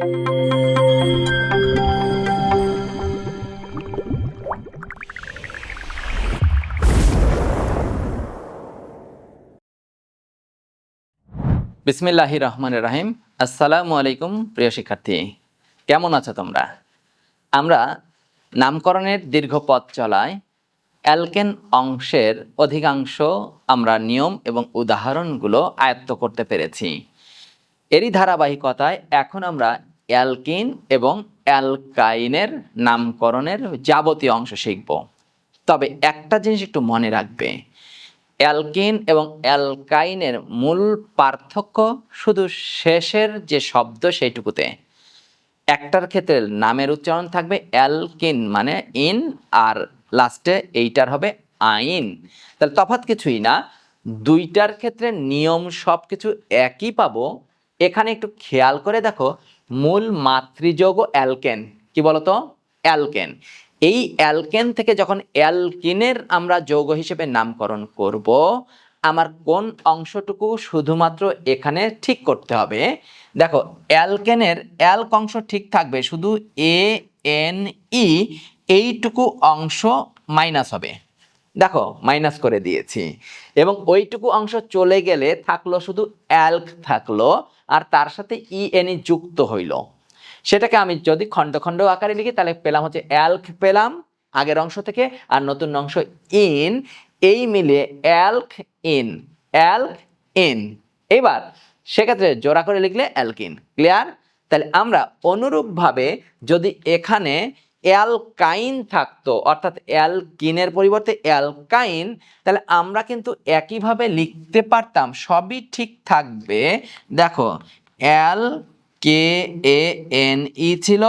বিসমিল্লাহি রহমান রাহিম আসসালামু আলাইকুম প্রিয় শিক্ষার্থী। কেমন আছো তোমরা? আমরা নামকরণের দীর্ঘ পথ চলায় অ্যালকেন অংশের অধিকাংশ আমরা নিয়ম এবং উদাহরণগুলো আয়ত্ত করতে পেরেছি। এরই ধারাবাহিকতায় এখন আমরা অ্যালকিন এবং অ্যালকাইনের নামকরণের যাবতীয় অংশ শিখব। তবে একটা জিনিস একটু মনে রাখবে, অ্যালকিন এবং অ্যালকাইনের মূল পার্থক্য শুধু শেষের যে শব্দ সেইটুকুতে। একটার ক্ষেত্রে নামের উচ্চারণ থাকবে অ্যালকিন মানে ইন, আর লাস্টে এইটার হবে আইন। তাহলে তফাৎ কিছুই না, দুইটার ক্ষেত্রে নিয়ম সব কিছু একই পাবো। এখানে একটু খেয়াল করে দেখো মূল মাতৃযোগ অ্যালকেন। কি বলতো? অ্যালকেন। এই অ্যালকেন থেকে যখন অ্যালকিনের আমরা যৌগ হিসেবে নামকরণ করব, আমার কোন অংশটুকু শুধুমাত্র এখানে ঠিক করতে হবে? দেখো, অ্যালকেনের অ্যালক অংশ ঠিক থাকবে শুধু এ এন ই এইটুকু অংশ মাইনাস হবে। দেখো মাইনাস করে দিয়েছি। এবং ওইটুকু অংশ চলে গেলে থাকল শুধু অ্যালক থাকল, আর তার সাথে ই এনই যুক্ত হইল। সেটাকে আমি যদি খণ্ড খণ্ড আকারে লিখি, তাহলে পেলাম হচ্ছে অ্যালক পেলাম, আগের অংশ থেকে, আর নতুন অংশ ইন এই মিলে অ্যালক ইন অ্যালক ইন এবার সেক্ষেত্রে জোড়া করে লিখলে অ্যালকিন ক্লিয়ার তাহলে আমরা অনুরূপভাবে যদি এখানে অ্যালকাইন থাকতো, অর্থাৎ অ্যালকিনের পরিবর্তে অ্যালকাইন, তাহলে আমরা কিন্তু একইভাবে লিখতে পারতাম, সবই ঠিক থাকবে। দেখো, অ্যাল কে এ এন ই ছিল,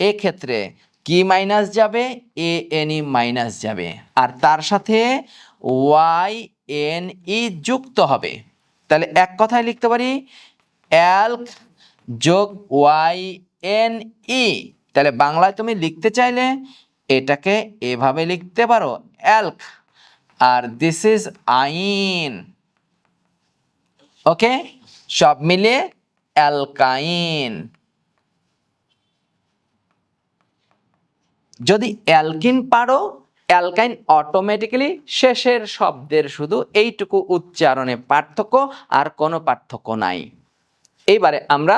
এক্ষেত্রে কি মাইনাস যাবে? এ এন ই মাইনাস যাবে। আর তার সাথে ওয়াই এন ই যুক্ত হবে। তাহলে এক কথায় লিখতে পারি, অ্যালক যোগ ওয়াই এন ই। তাহলে বাংলায় তুমি লিখতে চাইলে এটাকে এভাবে লিখতে পারো অ্যালক আর দিস ইজ আইন। ওকে? সব মিলিয়ে অ্যালকাইন। যদি অ্যালকিন পারো, অ্যালকাইন অটোমেটিক্যালি শেষের শব্দের শুধু এইটুকু উচ্চারণে পার্থক্য, আর কোনো পার্থক্য নাই। এইবারে আমরা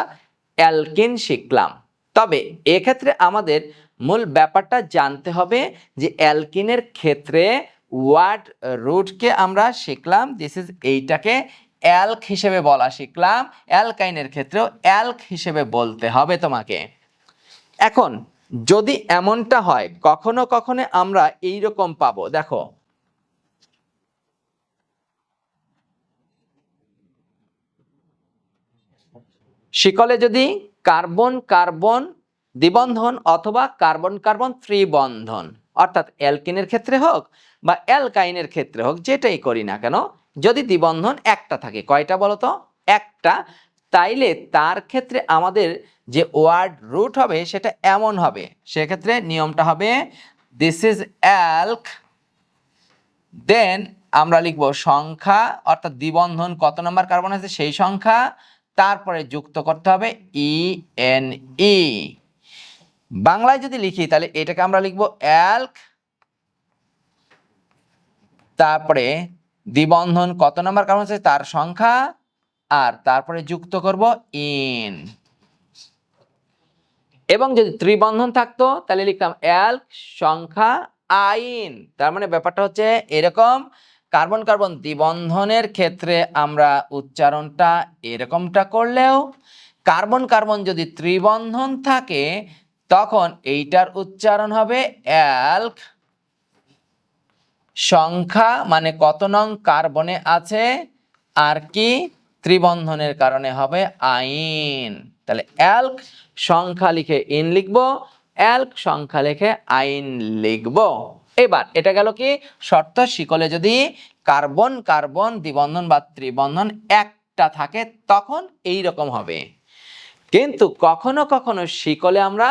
অ্যালকিন শিখলাম। তবে এক্ষেত্রে আমাদের মূল ব্যাপারটা জানতে হবে যে অ্যালকিনের ক্ষেত্রে ওয়ার্ড রুটকে আমরা শিখলাম দিস ইজ এইটাকে অ্যালক হিসেবে বলা শিখলাম, অ্যালকাইনের ক্ষেত্রেও অ্যালক হিসেবে বলতে হবে তোমাকে। এখন, যদি এমনটা হয়, কখনো কখনো আমরা এই রকম পাবো, দেখো। শিকলে যদি কার্বন কার্বন দ্বিবন্ধন অথবা কার্বন কার্বন ত্রিবন্ধন। অর্থাৎ অ্যালকিনের ক্ষেত্রে হোক বা অ্যালকাইনের ক্ষেত্রে হোক, যেটাই করি না কেন, যদি দ্বিবন্ধন একটা থাকে, কয়টা বলতো একটা। তাইলে তার ক্ষেত্রে আমাদের যে ওয়ার্ড রুট হবে, সেটা এমন হবে। সেক্ষেত্রে নিয়মটা হবে দিস ইজ অ্যালক দেন আমরা লিখব সংখ্যা, অর্থাৎ দ্বিবন্ধন কত নম্বর কার্বন আছে? সেই সংখ্যা। তারপরে যুক্ত করতে হবে ই এন ই বাংলায় যদি লিখি, তাহলে এটাকে আমরা লিখব অ্যালক তারপরে দ্বিবন্ধন কত নম্বর কারণ হচ্ছে তার সংখ্যা, আর তারপরে যুক্ত করব ইন এবং যদি ত্রিবন্ধন থাকতো, তাহলে লিখতাম অ্যালক সংখ্যা আইন তার মানে ব্যাপারটা হচ্ছে এরকম কার্বন কার্বন দ্বিবন্ধনের ক্ষেত্রে আমরা উচ্চারণটা এরকমটা করলেও কার্বন কার্বন যদি ত্রিবন্ধন থাকে, তখন এইটার উচ্চারণ হবে অ্যালক। সংখ্যা মানে কত নং কার্বনে আছে, আর কি ত্রিবন্ধনের কারণে হবে আইন। তাহলে অ্যালক সংখ্যা লিখে ইন লিখব, অ্যালক সংখ্যা লিখে আইন লিখব। এবার এটা গেল কি? শর্ত শিকলে যদি কার্বন কার্বন, দ্বিবন্ধন বা ত্রিবন্ধন একটা থাকে, তখন এই রকম হবে। কিন্তু কখনো কখনো শিকলে আমরা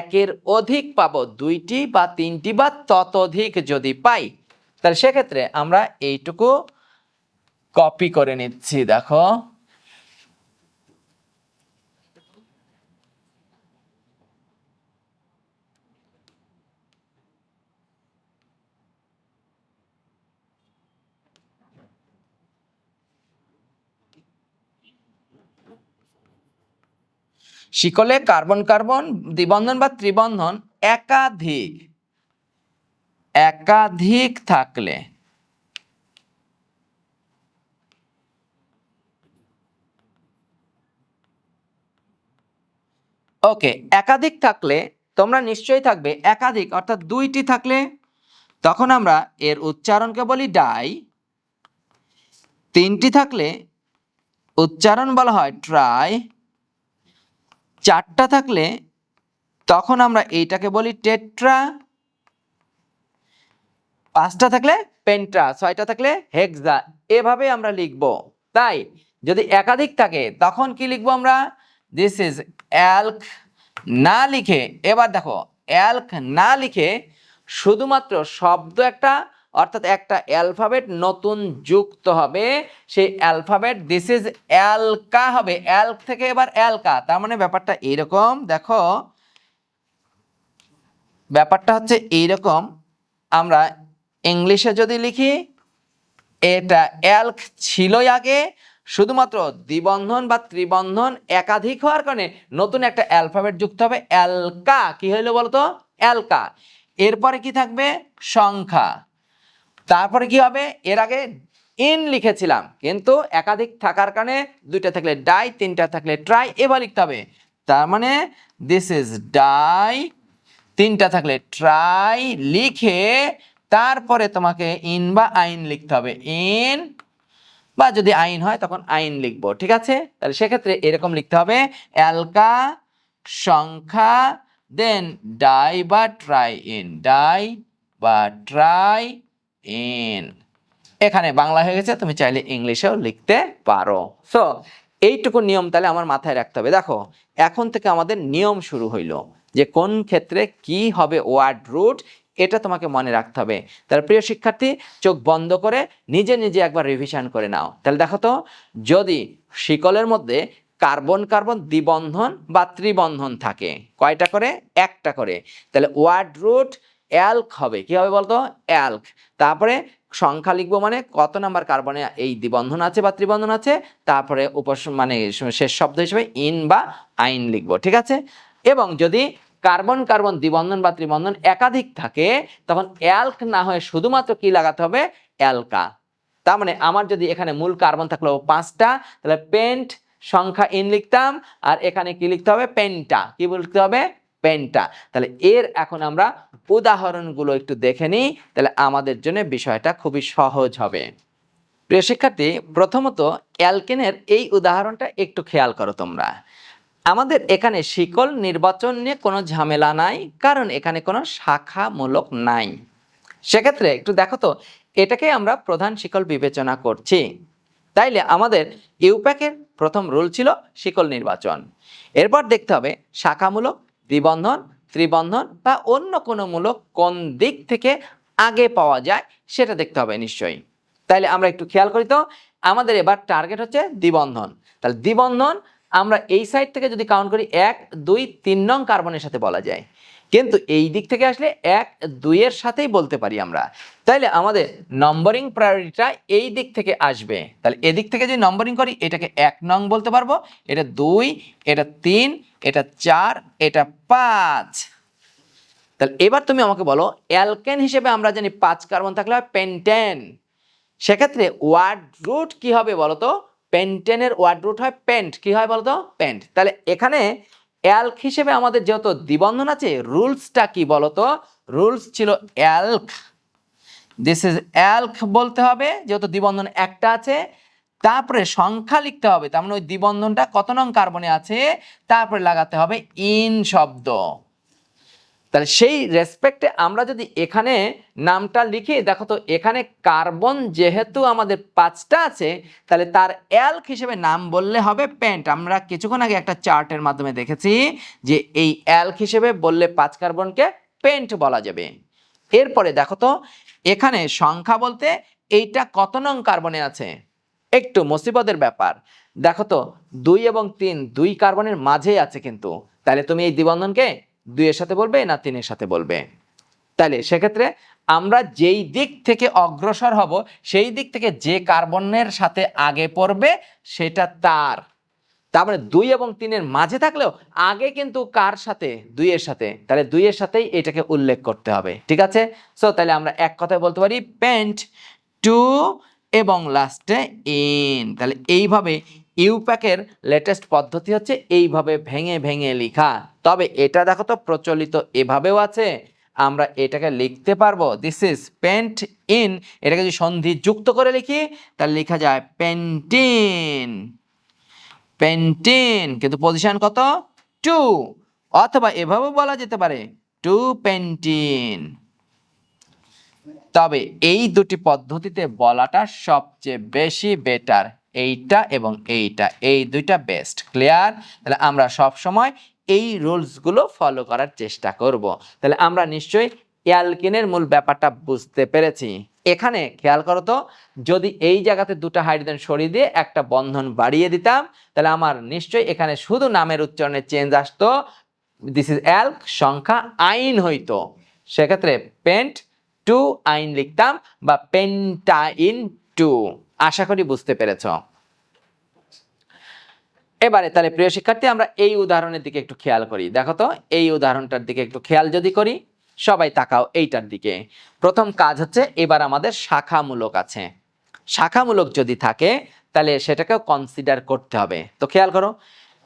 একের অধিক পাবো দুইটি বা তিনটি বা ততোধিক যদি পাই, তাহলে সেক্ষেত্রে আমরা এইটুকু কপি করে নিচ্ছি। দেখো শিকলে কার্বন কার্বন, দ্বিবন্ধন বা ত্রিবন্ধন একাধিক একাধিক থাকলে। ওকে, একাধিক থাকলে তোমরা নিশ্চয়ই থাকবে একাধিক, অর্থাৎ দুইটি থাকলে তখন আমরা এর উচ্চারণকে বলি ডাই। তিনটি থাকলে উচ্চারণ বলা হয় ট্রাই। চারটা থাকলে তখন আমরা এইটাকে বলি টেট্রা, পাঁচটা থাকলে পেন্ট্রা, ছয়টা থাকলে হেক্সা। এভাবে আমরা লিখব। তাই যদি একাধিক থাকে, তখন কি লিখব আমরা? দিস ইজ অ্যালক না লিখে, এবার দেখো অ্যালক না লিখে শুধুমাত্র শব্দ একটা অর্থাৎ একটা অ্যালফাবেট নতুন যুক্ত হবে। সেই অ্যালফাবেট দিস ইজ অ্যালকা হবে। অ্যালক থেকে এবার অ্যালকা তার মানে ব্যাপারটা এইরকম দেখো। ব্যাপারটা হচ্ছে এইরকম। আমরা ইংলিশে যদি লিখি, এটা অ্যালক ছিলই আগে। শুধুমাত্র দ্বিবন্ধন বা ত্রিবন্ধন একাধিক হওয়ার কারণে নতুন একটা অ্যালফাবেট যুক্ত হবে অ্যালকা কি হইল বলতো? অ্যালকা এরপরে কি থাকবে? সংখ্যা। তারপরে কি হবে? এর আগে ইন লিখেছিলাম। কিন্তু একাধিক থাকার কারণে দুইটা থাকলে ডাই তিনটা থাকলে ট্রাই এবার লিখতে হবে। তার মানে দিস ইজ ডাই তিনটা থাকলে ট্রাই লিখে তারপরে তোমাকে ইন বা আইন লিখতে হবে। ইন বা যদি আইন হয় তখন আইন লিখব, ঠিক আছে? তাহলে সেক্ষেত্রে এরকম লিখতে হবে অ্যালকা সংখ্যা দেন ডাই বা ট্রাই ইন ডাই বা ট্রাই ইন। এখানে বাংলা হয়ে গেছে, তুমি চাইলে ইংলিশেও লিখতে পারো। সো এইটুকু নিয়ম তাহলে আমার মাথায় রাখতে হবে। দেখো, এখন থেকে আমাদের নিয়ম শুরু হইল যে কোন ক্ষেত্রে কি হবে ওয়ার্ড রুট, এটা তোমাকে মনে রাখতে হবে। তার প্রিয় শিক্ষার্থী, চোখ বন্ধ করে নিজে নিজে একবার রিভিশন করে নাও। তাহলে দেখো তো, যদি শিকলের মধ্যে কার্বন কার্বন দ্বিবন্ধন বা ত্রিবন্ধন থাকে, কয়টা করে? একটা করে। তাহলে ওয়ার্ড রুট অ্যালক হবে। কি হবে বলতো? অ্যালক তারপরে সংখ্যা লিখব মানে কত নাম্বার কার্বনে এই দ্বিবন্ধন আছে বা ত্রিবন্ধন আছে? তারপরে উপস মানে শেষ শব্দ হিসেবে ইন বা আইন লিখব, ঠিক আছে? এবং যদি কার্বন কার্বন দ্বিবন্ধন বা ত্রিবন্ধন একাধিক থাকে, তখন অ্যালক না হয়ে শুধুমাত্র কি লাগাতে হবে? অ্যালকা তার মানে আমার যদি এখানে মূল কার্বন থাকল পাঁচটা, তাহলে পেন্ট সংখ্যা ইন লিখতাম, আর এখানে কি লিখতে হবে? পেন্টা। কি বলতে হবে? পেন্টা তাহলে এর এখন আমরা উদাহরণগুলো একটু দেখে নিই, তাহলে আমাদের জন্য বিষয়টা খুবই সহজ হবে। প্রিয় শিক্ষার্থী, প্রথমত অ্যালকেনের এই উদাহরণটা একটু খেয়াল করো তোমরা। আমাদের এখানে শিকল নির্বাচন নিয়ে কোনো ঝামেলা নাই, কারণ এখানে কোনো শাখামূলক নাই। সেক্ষেত্রে একটু দেখো তো, এটাকে আমরা প্রধান শিকল বিবেচনা করছি। তাইলে আমাদের ইউপ্যাকের প্রথম রুল ছিল শিকল নির্বাচন। এরপর দেখতে হবে শাখামূলক দ্বিবন্ধন, ত্রিবন্ধন বা অন্য কোনো মূলক কোন দিক থেকে আগে পাওয়া যায় সেটা দেখতে হবে নিশ্চয়ই। তাইলে আমরা একটু খেয়াল করি তো, আমাদের এবার টার্গেট হচ্ছে দ্বিবন্ধন। তাহলে দ্বিবন্ধন আমরা এই সাইড থেকে যদি কাউন্ট করি, এক, দুই, তিন নং কার্বনের সাথে বলা যায়। কিন্তু এই দিক থেকে আসলে এক, দুইয়ের সাথেই বলতে পারি আমরা। তাইলে আমাদের নম্বরিং প্রায়োরিটিটা এই দিক থেকে আসবে। তাহলে এদিক থেকে যদি নম্বরিং করি, এটাকে এক নং বলতে পারব। এটা দুই, এটা তিন, এটা চার, এটা পাঁচ। তাহলে এবার তুমি আমাকে বলো অ্যালকেন হিসেবে আমরা জানি পাঁচ কার্বন থাকলে হয় পেন্টেন সেক্ষেত্রে ওয়ার্ড রুট কি হবে বলতো? পেন্টেনের ওয়ার্ড রুট হয় পেন্ট কি হয় বলতো? পেন্ট তাহলে এখানে অ্যালক হিসেবে আমাদের যেহেতু দ্বিবন্ধন আছে, রুলসটা কি বলতো? রুলস ছিল অ্যালক দিস ইজ অ্যালক বলতে হবে, যেহেতু দিবন্ধন একটা আছে, তারপরে সংখ্যা লিখতে হবে, তার মানে ওই দ্বিবন্ধনটা কত নং কার্বনে আছে? তারপরে লাগাতে হবে ইন শব্দ। তাহলে সেই রেসপেক্টে আমরা যদি এখানে নামটা লিখি, দেখো তো এখানে কার্বন যেহেতু আমাদের পাঁচটা আছে, তাহলে তার অ্যালক হিসেবে নাম বললে হবে পেন্ট আমরা কিছুক্ষণ আগে একটা চার্টের মাধ্যমে দেখেছি যে এই অ্যালক হিসেবে বললে পাঁচ কার্বনকে পেন্ট বলা যাবে। এরপরে দেখো তো এখানে সংখ্যা বলতে এইটা কত নং কার্বনে আছে? একটু মুসিবতের ব্যাপার। দেখো তো দুই এবং তিন, দুই কার্বনের মাঝেই আছে কিন্তু। তাহলে তুমি এই দ্বিবন্ধনকে দুইয়ের সাথে বলবে না তিনের সাথে বলবে। তাহলে সেক্ষেত্রে আমরা যেই দিক থেকে অগ্রসর হব, সেই দিক থেকে যে কার্বনের সাথে আগে পড়বে, সেটা তার। তার মানে দুই এবং তিনের মাঝে থাকলেও আগে কিন্তু কার সাথে? দুইয়ের সাথে। তাহলে দুইয়ের সাথেই এটাকে উল্লেখ করতে হবে। ঠিক আছে? সো তাহলে আমরা এক কথায় বলতে পারি পেন্ট টু এবং লাস্টে ইন তাহলে এইভাবে ইউপ্যাকের লেটেস্ট পদ্ধতি হচ্ছে এইভাবে ভেঙে ভেঙে লেখা। তবে এটা দেখো তো প্রচলিত এভাবেও আছে। আমরা এটাকে লিখতে পারব। দিস ইজ পেন্ট ইন এটাকে যদি সন্ধি যুক্ত করে লিখি, তাহলে লেখা যায় পেন্টিন পেন্টিন কিন্তু পজিশন কত? টু অথবা এভাবে বলা যেতে পারে টু পেন্টিন তবে এই দুটি পদ্ধতিতে বলাটা সবচেয়ে বেশি বেটার এইটা এবং এইটা, এই দুইটা বেস্ট ক্লিয়ার তাহলে আমরা সব সময় এই রুলসগুলো ফলো করার চেষ্টা করব। তাহলে আমরা নিশ্চয়ই অ্যালকিনের মূল ব্যাপারটা বুঝতে পেরেছি। এখানে খেয়াল করো তো, যদি এই জায়গাতে দুটো হাইড্রোজেন সরিয়ে দিয়ে একটা বন্ধন বাড়িয়ে দিতাম, তাহলে আমার নিশ্চয়ই এখানে শুধু নামের উচ্চারণে চেঞ্জ আসতো। দিস ইজ অ্যালক সংখ্যা আইন হইতো। সেক্ষেত্রে পেন্ট টু আইন লিখতাম বা পেন্টাইন টু আশা করি বুঝতে পেরেছ। এবারে তাহলে প্রিয় শিক্ষার্থী, আমরা এই উদাহরণের দিকে একটু খেয়াল করি। দেখো তো, এই উদাহরণটার দিকে একটু খেয়াল যদি করি, সবাই তাকাও এইটার দিকে। প্রথম কাজ হচ্ছে, এবার আমাদের শাখামূলক আছে। শাখামূলক যদি থাকে, তাহলে সেটাকেও কনসিডার করতে হবে। তো খেয়াল করো,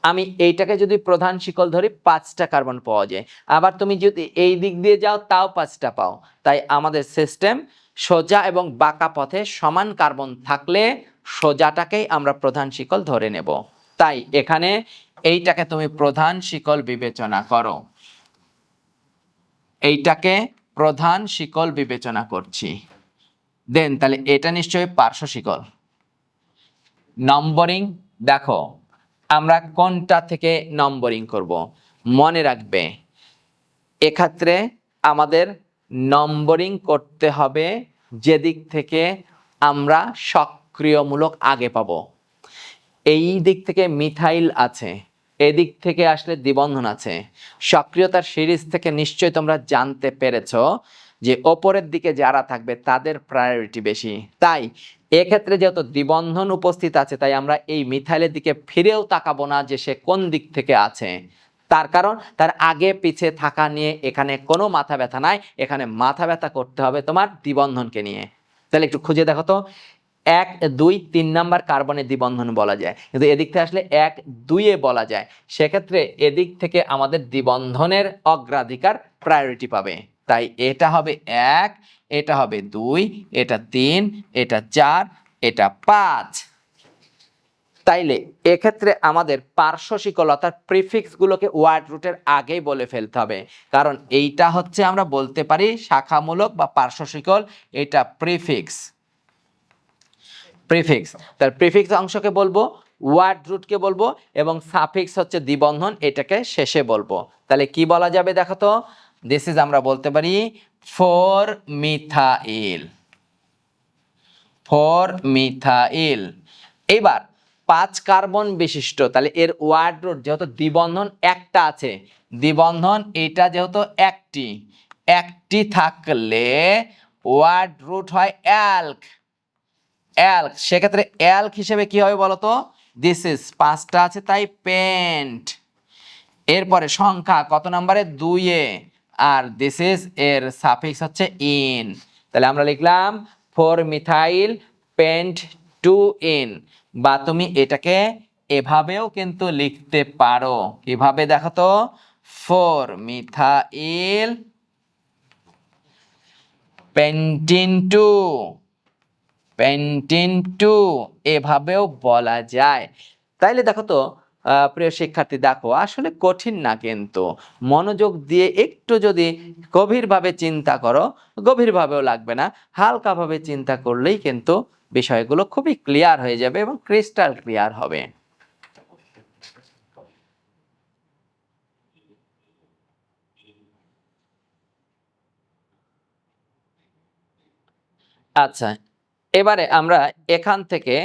আমি এইটাকে যদি প্রধান শিকল ধরি, পাঁচটা কার্বন পাওয়া যায়। আবার তুমি যদি এই দিক দিয়ে যাও, তাও পাঁচটা পাও। তাই আমাদের সিস্টেম সোজা এবং বাঁকা পথে সমান কার্বন থাকলে সোজাটাকেই আমরা প্রধান শিকল ধরে নেব। তাই এখানে এইটাকে তুমি প্রধান শিকল বিবেচনা করো। এইটাকে প্রধান শিকল বিবেচনা করছি। দেন তাহলে এটা নিশ্চয়ই পার্শ্ব শিকল। নম্বরিং, দেখো, আমরা কোনটা থেকে নম্বরিং করব? মনে রাখবে, এক্ষেত্রে আমাদের নম্বরিং করতে হবে যেদিক থেকে আমরা সক্রিয়মূলক আগে পাব। এই দিক থেকে মিথাইল আছে, এদিক থেকে আসলে দ্বিবন্ধন আছে। সক্রিয়তার সিরিজ থেকে নিশ্চয়ই তোমরা জানতে পেরেছ যে ওপরের দিকে যারা থাকবে তাদের প্রায়োরিটি বেশি। তাই এক্ষেত্রে যেহেতু দ্বিবন্ধন উপস্থিত আছে, তাই আমরা এই মিথাইলের দিকে ফিরেও তাকাবো না যে সে কোন দিক থেকে আছে। তার কারণ তার আগে পিছে থাকা নিয়ে এখানে কোনো মাথা ব্যথা নাই। এখানে মাথা ব্যথা করতে হবে তোমার দ্বিবন্ধনকে নিয়ে। তাহলে একটু খুঁজে দেখো তো। এক, দুই, তিন নাম্বার কার্বনের দ্বিবন্ধন বলা যায়। কিন্তু এদিক থেকে আসলে এক, দুইয়ে বলা যায়। সেক্ষেত্রে এদিক থেকে আমাদের দ্বিবন্ধনের অগ্রাধিকার প্রায়োরিটি পাবে। তাই এটা হবে এক, এটা হবে দুই, এটা তিন, এটা চার, এটা পাঁচ। তাইলে এক্ষেত্রে আমাদের পার্শ্ব শিকল অর্থাৎ প্রিফিক্সগুলোকে ওয়ার্ড রুটের আগেই বলে ফেলতে হবে। কারণ এইটা হচ্ছে আমরা বলতে পারি শাখামূলক বা পার্শ্ব শিকল, এটা প্রিফিক্স। প্রিফিক্স। তার প্রিফিক্স অংশকে বলব, ওয়ার্ড রুটকে বলব এবং সাফিক্স হচ্ছে দ্বিবন্ধন, এটাকে শেষে বলব। তাহলে কি বলা যাবে দেখো তো? দিস ইজ আমরা বলতে পারি ফোর মিথাইল ফোর মিথাইল এবার পাঁচ কার্বন বিশিষ্ট, তাহলে এর ওয়ার্ড রুট যেহেতু দ্বিবন্ধন একটা আছে, দ্বিবন্ধন এটা যেহেতু একটি একটি থাকলে ওয়ার্ড রুট হয় অ্যালক। অ্যালক, সেক্ষেত্রে অ্যালক হিসেবে কি হবে বলতো? দিস ইজ পাঁচটা আছে তাই পেন্ট এরপরে সংখ্যা কত নম্বরে? দুইয়ে। আর দিস ইজ এর সাফিক্স হচ্ছে ইন তাহলে আমরা লিখলাম four methyl pent two ene বা তুমি এটাকে এভাবেও কিন্তু লিখতে পারো। কীভাবে দেখো তো? Four methyl pentene two pentene two এভাবেও বলা যায়। তাইলে দেখো তো প্রিয় শিক্ষার্থী, দেখো, আসলে কঠিন না কিন্তু। মনোযোগ দিয়ে একটু যদি গভীরভাবে চিন্তা করো, গভীরভাবেও লাগবে না, হালকাভাবে চিন্তা করলেই কিন্তু বিষয়গুলো খুবই ক্লিয়ার হয়ে যাবে এবং ক্রিস্টাল ক্লিয়ার হবে। আচ্ছা এবারে আমরা এখান থেকে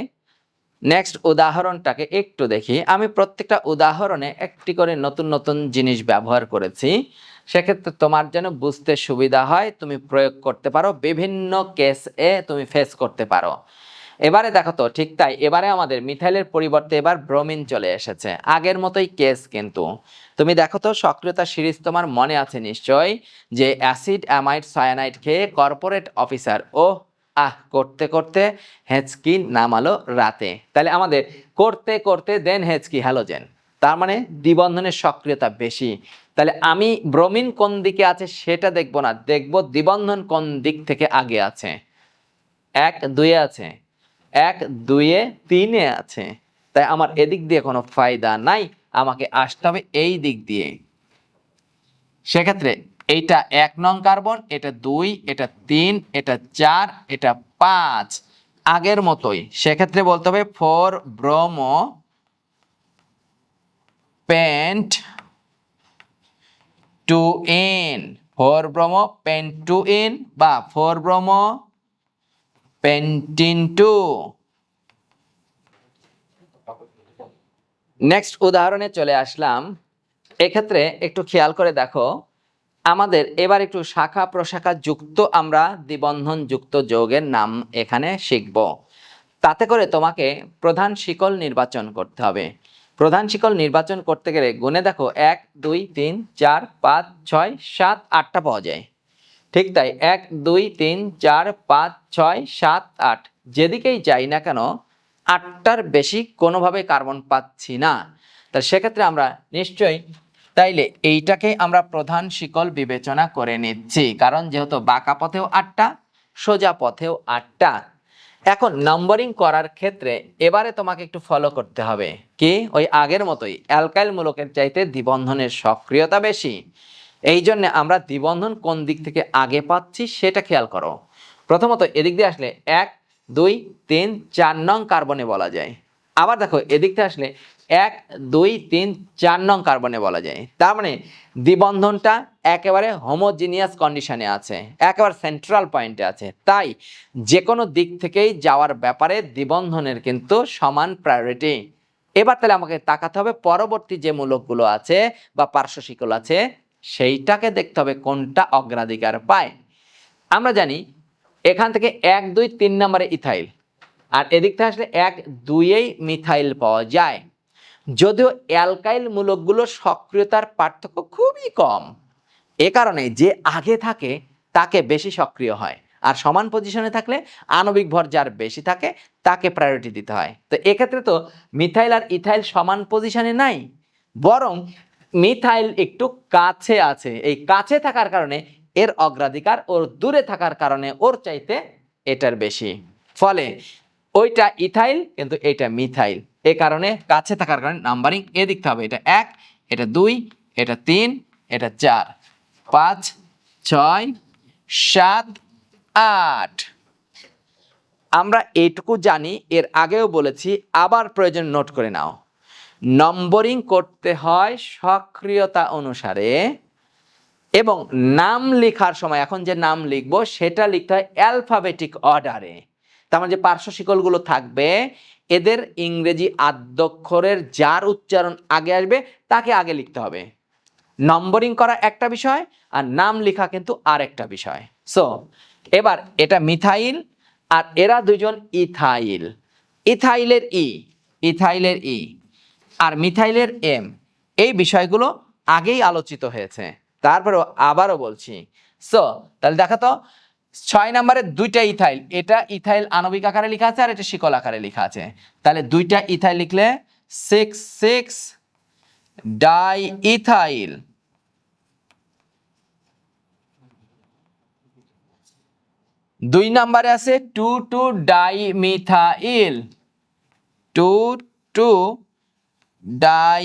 নেক্সট উদাহরণটাকে একটু দেখি। আমি প্রত্যেকটা উদাহরণে একটি করে নতুন নতুন জিনিস ব্যবহার করেছি। সেক্ষেত্রে তোমার যেন বুঝতে সুবিধা হয়, তুমি প্রয়োগ করতে পারো, বিভিন্ন কেসে তুমি ফেস করতে পারো। এবারে দেখো তো, ঠিক তাই, এবারে আমাদের মিথাইলের পরিবর্তে এবার ব্রোমিন চলে এসেছে। আগের মতোই কেস কিন্তু। তুমি দেখো তো, সক্রিয়তা সিরিজ তোমার মনে আছে নিশ্চয় যে অ্যাসিড অ্যামাইড সায়ানাইড খেয়ে কর্পোরেট অফিসার ও আহ, করতে করতে হেঁচকি নামালো রাতে। তাহলে আমাদের করতে করতে দেন হেঁচকি হ্যালোজেন তার মানে দ্বিবন্ধনের সক্রিয়তা বেশি। তাহলে আমি ব্রোমিন কোন দিকে আছে সেটা দেখব না, দেখব দ্বিবন্ধন কোন দিক থেকে আগে আছে। এক দুয়ে আছে, এক দুয়ে তিনে আছে। তাই আমার এদিক দিয়ে কোনো ফায়দা নাই, আমাকে আসতে হবে এই দিক দিয়ে। সেক্ষেত্রে এইটা এক নং কার্বন, এটা দুই, এটা তিন, এটা চার, এটা পাঁচ, আগের মতোই। সেক্ষেত্রে বলতে হবে four bromo pent two ene. Four bromo pent two ene বা four bromo pentene two. Next উদাহরণে চলে আসলাম। এক্ষেত্রে একটু খেয়াল করে দেখো। আমাদের এবার একটু শাখা প্রশাখা যুক্ত আমরা দ্বিবন্ধন যুক্ত যৌগের নাম এখানে শিখব। তাতে করে তোমাকে প্রধান শিকল নির্বাচন করতে হবে। প্রধান শিকল নির্বাচন করতে গেলে গুনে দেখো এক, দুই, তিন, চার, পাঁচ, ছয়, সাত, আটটা পাওয়া যায়। ঠিক তাই এক, দুই, তিন, চার, পাঁচ, ছয়, সাত, আট, যেদিকেই যাই না কেন আটটার বেশি কোনোভাবে কার্বন পাচ্ছি না। তা সেক্ষেত্রে আমরা নিশ্চয়ই তাইলে এইটাকে আমরা প্রধান শিকল বিবেচনা করে নিচ্ছি, কারণ যেহেতু বাঁকা পথেও আটটা, সোজা পথেও আটটা এখন নাম্বারিং করার ক্ষেত্রে এবারে তোমাকে একটু ফলো করতে হবে। কি? ওই আগের মতোই অ্যালকাইল মূলকের চাইতে দ্বিবন্ধনের সক্রিয়তা বেশি। এই জন্য আমরা দ্বিবন্ধন কোন দিক থেকে আগে পাচ্ছি সেটা খেয়াল করো। প্রথমত এদিক দিয়ে আসলে এক, দুই, তিন, চার নং কার্বনে বলা যায়। আবার দেখো এদিক থেকে আসলে এক, দুই, তিন, চার নং কার্বনে বলা যায়। তার মানে দ্বিবন্ধনটা একেবারে হোমোজিনিয়াস কন্ডিশনে আছে, একেবারে সেন্ট্রাল পয়েন্টে আছে। তাই যে কোনো দিক থেকেই যাওয়ার ব্যাপারে দ্বিবন্ধনের কিন্তু সমান প্রায়োরিটি এবার তাহলে আমাকে তাকাতে হবে পরবর্তী যে মূলকগুলো আছে বা পার্শ্ব শিকল আছে, সেইটাকে দেখতে হবে কোনটা অগ্রাধিকার পায়। আমরা জানি এখান থেকে এক, দুই, তিন নম্বরে ইথাইল আর এদিক থেকে আসলে এক, দুইয়েই মিথাইল পাওয়া যায়। যদিও অ্যালকাইল মূলকগুলোর সক্রিয়তার পার্থক্য খুবই কম। এ কারণে যে আগে থাকে, তাকে বেশি সক্রিয় হয়। আর সমান পজিশনে থাকলে আণবিক ভর যার বেশি থাকে, তাকে প্রায়োরিটি দিতে হয়। তো এক্ষেত্রে তো মিথাইল আর ইথাইল সমান পজিশনে নাই, বরং মিথাইল একটু কাছে আছে। এই কাছে থাকার কারণে এর অগ্রাধিকার ওর দূরে থাকার কারণে ওর চাইতে এটার বেশি। ফলে ওইটা ইথাইল, কিন্তু এটা মিথাইল। এ কারণে কাছে থাকার কারণে নাম্বারিং এ দিকতে হবে। এটা এক, এটা দুই, এটা তিন, এটা চার, পাঁচ, ছয়, সাত, আট। আমরা এইটুকু জানি, এর আগেও বলেছি, আবার প্রয়োজন নোট করে নাও। নম্বরিং করতে হয় সক্রিয়তা অনুসারে এবং নাম লেখার সময়, এখন যে নাম লিখব, সেটা লিখতে হয় অ্যালফাবেটিক অর্ডারে তার মানে যে পার্শ্ব শিকলগুলো থাকবে, এদের ইংরেজি আদ্যক্ষরের যার উচ্চারণ আগে আসবে, তাকে আগে লিখতে হবে। নম্বরিং করা একটা বিষয় আর নাম লেখা কিন্তু আর একটা বিষয়। সো এবার এটা মিথাইল আর এরা দুজন ইথাইল। ইথাইলের ই ইথাইলের ই আর মিথাইলের এম, এই বিষয়গুলো আগেই আলোচিত হয়েছে। তারপরেও আবারও বলছি। সো তাহলে দেখা তো ছয় নম্বরে দুইটা ইথাইল। এটা ইথাইল আণবিক আকারে লেখা আছে আর এটা শিকল আকারে লেখা আছে। তাহলে দুইটা ইথাইল লিখলে সিক্স সিক্স ডাই ইথাইল দুই নম্বরে আছে two two di methyl two two di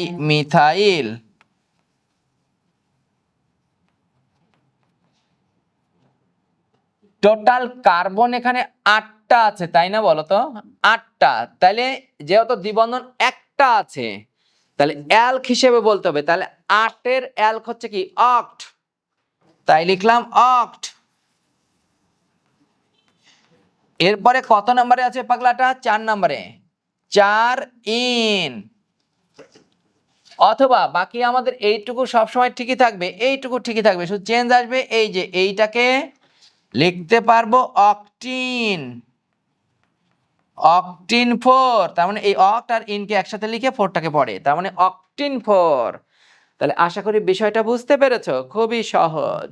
total carbon এখানে আটটা আছে, তাই না বলো তো? আটটা। তাহলে যেহেতু দ্বিবন্ধন একটা আছে তাহলে অ্যালক হিসেবে বলতে হবে। তাহলে আটের অ্যালক হচ্ছে কি? অক্ট তাই লিখলাম অক্ট এরপরে কত নম্বরে আছে পাগলাটা? চার নম্বরে। চার ইন অথবা বাকি আমাদের এইটুকু সবসময় ঠিকই থাকবে, এইটুকু ঠিকই থাকবে। শুধু চেঞ্জ আসবে এই যে এইটাকে লিখতে পারব অকটিন। অকটিন ফোর তার মানে এই অক্ট আর ইনকে একসাথে লিখে ফোরটাকে পড়ে, তার মানে অকটিন ফোর তাহলে আশা করি বিষয়টা বুঝতে পেরেছ, খুবই সহজ।